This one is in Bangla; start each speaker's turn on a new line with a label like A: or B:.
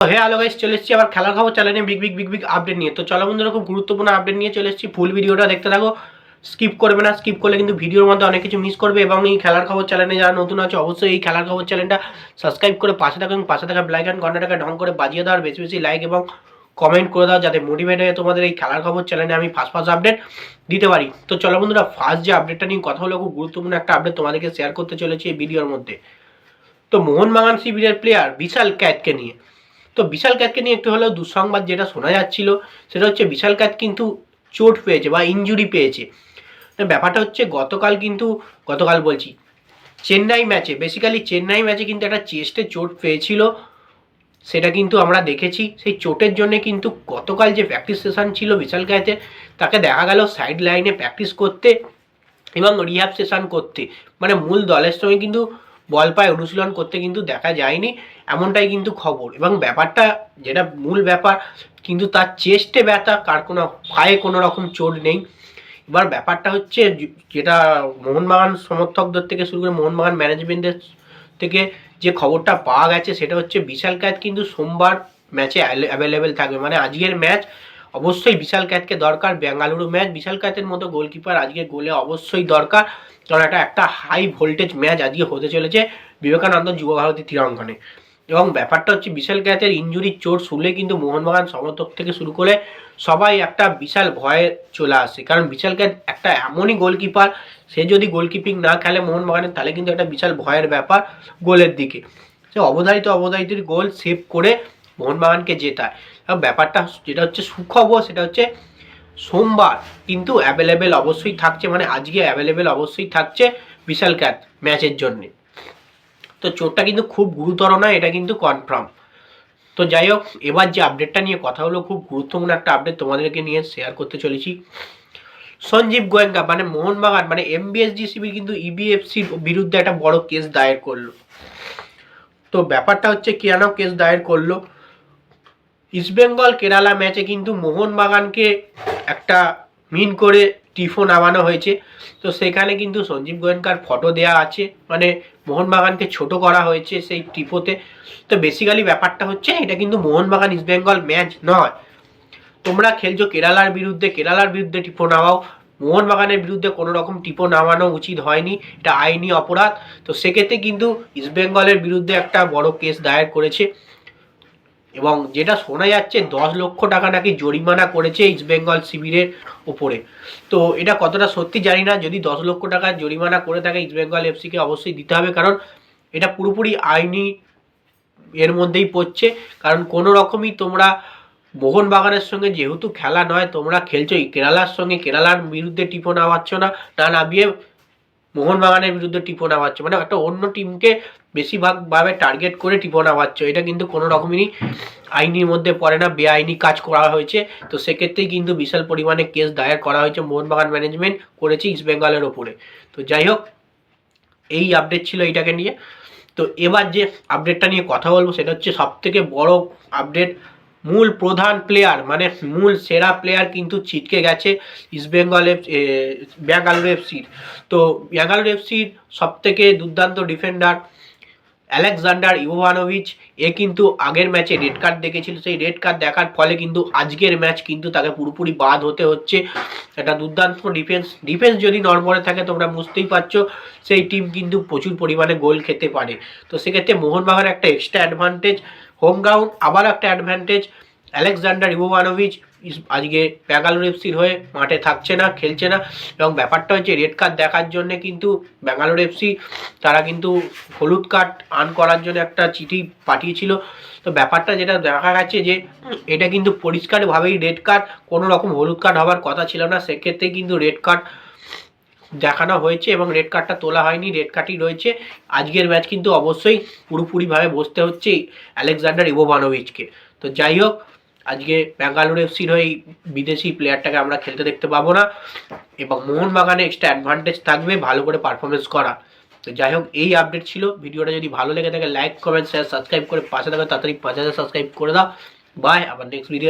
A: হে হ্যালো গাইস চলে এসেছি আবার খেলার খবর চ্যানেলে big big big big update নিয়ে। তো চলো বন্ধুরা, খুব গুরুত্বপূর্ণ আপডেট নিয়ে চলে এসেছি। ফুল ভিডিওটা দেখতে থাকো স্কিপ করবে না স্কিপ করলে কিন্তু ভিডিওর মধ্যে অনেক কিছু মিস করবে এবং এই খেলার খবর চ্যানেলে যারা নতুন আছে, অবশ্যই এই খেলার খবর চ্যানেলটা সাবস্ক্রাইব করে পাশে থাকা এবং পাশে থাকা ব্ল্যাক অ্যান্ড ঘন্টাটাকে ঢং করে বাজিয়ে দাও আর বেশি বেশি লাইক এবং কমেন্ট করে দাও যাতে মোটিভেট হয়ে তোমাদের এই খেলার খবর চ্যানেলে আমি ফার্স্ট ফার্স্ট আপডেট দিতে পারি। তো চলো বন্ধুরা ফার্স্ট যে আপডেটটা নিয়ে কথা হলো, খুব গুরুত্বপূর্ণ একটা আপডেট তোমাদেরকে শেয়ার করতে চলেছি এই ভিডিওর মধ্যে। তো মোহনবাগান শিবিরের প্লেয়ার বিশাল ক্যাটকে নিয়ে। তো বিশাল ক্যাটকে নিয়ে একটু হলেও দুঃসংবাদ যেটা শোনা যাচ্ছিল, সেটা হচ্ছে বিশাল ক্যাট কিন্তু চোট পেয়েছে বা ইনজুরি পেয়েছে। ব্যাপারটা হচ্ছে গতকাল কিন্তু, গতকাল বলছি, চেন্নাই ম্যাচে বেসিক্যালি চেন্নাই ম্যাচে কিন্তু একটা চেস্টে চোট পেয়েছিল, সেটা কিন্তু আমরা দেখেছি। সেই চোটের জন্য কিন্তু গতকাল যে প্র্যাকটিস সেশন ছিল বিশাল ক্যাটের তাকে দেখা গেল সাইড লাইনে প্র্যাকটিস করতে এবং রিহ্যাব সেশন করতে। মানে মূল দলের সঙ্গে কিন্তু বল পায়ে অনুশীলন করতে কিন্তু দেখা যায়নি, এমনটাই কিন্তু খবর। এবং ব্যাপারটা যেটা মূল ব্যাপার, কিন্তু তার চেস্টে ব্যথা কার কোনো পায়ে কোনো রকম চোট নেই। এবার ব্যাপারটা হচ্ছে যেটা মোহনবাগান সমর্থকদের থেকে শুরু করে মোহনবাগান ম্যানেজমেন্টের থেকে যে খবরটা পাওয়া গেছে, সেটা হচ্ছে বিশাল ক্যাট কিন্তু সোমবার ম্যাচে অ্যাভেলেবেল থাকবে। মানে আজকের ম্যাচ অবশ্যই বিশাল ক্যাটকে দরকার। বেঙ্গালুরু ম্যাচ, বিশাল ক্যাটের মতো গোলকিপার আজকে গোলে অবশ্যই দরকার। কারণ এটা একটা হাই ভোল্টেজ ম্যাচ আজকে হতে চলেছে বিবেকানন্দ যুব ভারতী ক্রীড়াঙ্গনে। এবং ব্যাপারটা হচ্ছে বিশাল ক্যাথের ইঞ্জুরির চোট শুনলে কিন্তু মোহনবাগান সমর্থক থেকে শুরু করে সবাই একটা বিশাল ভয়ে চলে আসে। কারণ বিশাল ক্যাথ একটা এমনই গোলকিপার, সে যদি গোলকিপিং না খেলে মোহনবাগানের, তাহলে কিন্তু একটা বিশাল ভয়ের ব্যাপার গোলের দিকে। সে অবধারিত অবধারিতের গোল সেভ করে মোহনবাগানকে জেতায়। ব্যাপারটা যেটা হচ্ছে সুখবর, সেটা হচ্ছে সোমবার কিন্তু অ্যাভেলেবেল অবশ্যই থাকছে মানে আজকে অ্যাভেলেবেল অবশ্যই থাকছে বিশাল ক্যাট ম্যাচের জন্যে। তো চোটটা কিন্তু খুব গুরুতর না এটা কিন্তু কনফার্ম তো যাই হোক, এবার যে আপডেটটা নিয়ে কথা হলো, খুব গুরুত্বপূর্ণ একটা আপডেট তোমাদেরকে নিয়ে শেয়ার করতে চলেছি। সঞ্জীব গোয়েঙ্কা মানে মোহনবাগান মানে এমবিএসডিসিবি কিন্তু E ইবিএফসির বিরুদ্ধে একটা বড় কেস দায়ের করল। তো ব্যাপারটা হচ্ছে, কেন কেস দায়ের করল? ইস্টবেঙ্গল কেরালা ম্যাচে কিন্তু মোহনবাগানকে একটা মিন করে টিফো নামানো হয়েছে। তো সেখানে কিন্তু সঞ্জীব গোয়েঙ্কার ফটো দেয়া আছে। মানে মোহনবাগানকে ছোট করা হয়েছে সেই টিফোতে। তো বেসিক্যালি ব্যাপারটা হচ্ছে, এটা কিন্তু মোহনবাগান ইস্টবেঙ্গল ম্যাচ নয়। তোমরা খেলছো কেরালার বিরুদ্ধে কেরালার বিরুদ্ধে টিপো নামাও। মোহনবাগানের বিরুদ্ধে কোনো রকম টিপো নামানো উচিত হয়নি। এটা আইনি অপরাধ। তো সেক্ষেত্রে কিন্তু ইস্টবেঙ্গলের বিরুদ্ধে একটা বড় কেস দায়ের করেছে। এবং যেটা শোনা যাচ্ছে, দশ লক্ষ টাকা নাকি জরিমানা করেছে ইস্টবেঙ্গল শিবিরের ওপরে তো এটা কতটা সত্যি জানি না। যদি দশ লক্ষ টাকা জরিমানা করে থাকে ইস্টবেঙ্গল এফসিকে অবশ্যই দিতে হবে, কারণ এটা পুরোপুরি আইনি এর মধ্যেই পড়ছে। কারণ কোনো রকমই তোমরা মোহনবাগানের সঙ্গে যেহেতু খেলা নয়, তোমরা খেলছো এই কেরালার সঙ্গে কেরালার বিরুদ্ধে টিপো নামাচ্ছ না না নামিয়ে মোহনবাগানের বিরুদ্ধে টিপো নামাচ্ছ মানে একটা অন্য টিমকে বেশিরভাগভাবে টার্গেট করে টিপো নামাচ্ছ এটা কিন্তু কোনো রকমেরই আইনির মধ্যে পড়ে না। বেআইনি কাজ করা হয়েছে। তো সেক্ষেত্রেই কিন্তু বিশাল পরিমাণে কেস দায়ের করা হয়েছে মোহনবাগান ম্যানেজমেন্ট করেছে ইস্ট বেঙ্গলের ওপরে। তো যাই হোক, এই আপডেট ছিল এইটাকে নিয়ে। তো এবার যে আপডেটটা নিয়ে কথা বলব, সেটা হচ্ছে সব থেকে বড় আপডেট মূল প্রধান প্লেয়ার মানে মূল সেরা প্লেয়ার কিন্তু ছিটকে গেছে ইস্টবেঙ্গল এফ ব্যাঙ্গালুরু এফসির তো ব্যাঙ্গালুরু এফসির সব থেকে দুর্দান্ত ডিফেন্ডার অ্যালেকজান্ডার ইভোভানোভিচ এ কিন্তু আগের ম্যাচে রেড কার্ড দেখেছিল। সেই রেড কার্ড দেখার ফলে কিন্তু আজকের ম্যাচ কিন্তু তাকে পুরোপুরি বাদ হতে হচ্ছে। একটা দুর্দান্ত ডিফেন্স ডিফেন্স যদি নড়বড়ে থাকে তোমরা বুঝতেই পারছ, সেই টিম কিন্তু প্রচুর পরিমাণে গোল খেতে পারে। তো সেক্ষেত্রে মোহনবাগান একটা এক্সট্রা অ্যাডভান্টেজ হোম গ্রাউন্ড আবার একটা অ্যাডভান্টেজ অ্যালেকজান্ডার ইভোভানোভিচ আজকে ব্যাঙ্গালুরু এফসির হয়ে মাঠে থাকছে না, খেলছে না। এবং ব্যাপারটা হচ্ছে রেড কার্ড দেখার জন্য কিন্তু ব্যাঙ্গালোর এফসি তারা কিন্তু হলুদ কার্ড আর্ন করার জন্য একটা চিঠি পাঠিয়েছিল। তো ব্যাপারটা যেটা দেখা গেছে যে, এটা কিন্তু পরিষ্কারভাবেই রেড কার্ড কোনো রকম হলুদ কার্ড হওয়ার কথা ছিল না। সেক্ষেত্রে কিন্তু রেড কার্ড দেখানো হয়েছে এবং রেড কার্ডটা তোলা হয়নি রেড কার্ডই রয়েছে। আজকের ম্যাচ কিন্তু অবশ্যই পুরোপুরিভাবে বসতে হচ্ছে আলেকজান্ডার ইভোভানোভিচকে তো যাই হোক, আজকে ব্যাঙ্গালোর এফসির হয়ে বিদেশি প্লেয়ারটাকে আমরা খেলতে দেখতে পাবো না। এবং মোহনবাগানে এক্সট্রা অ্যাডভান্টেজ থাকবে ভালো করে পারফরমেন্স করা। তো যাই হোক, এই আপডেট ছিল। ভিডিওটা যদি ভালো লেগে থাকে লাইক কমেন্ট শেয়ার সাবস্ক্রাইব করে পাশে থাকা। তাড়াতাড়ি পাঁচ হাজার সাবস্ক্রাইব করে দাও। বাই আবার নেক্সট ভিডিও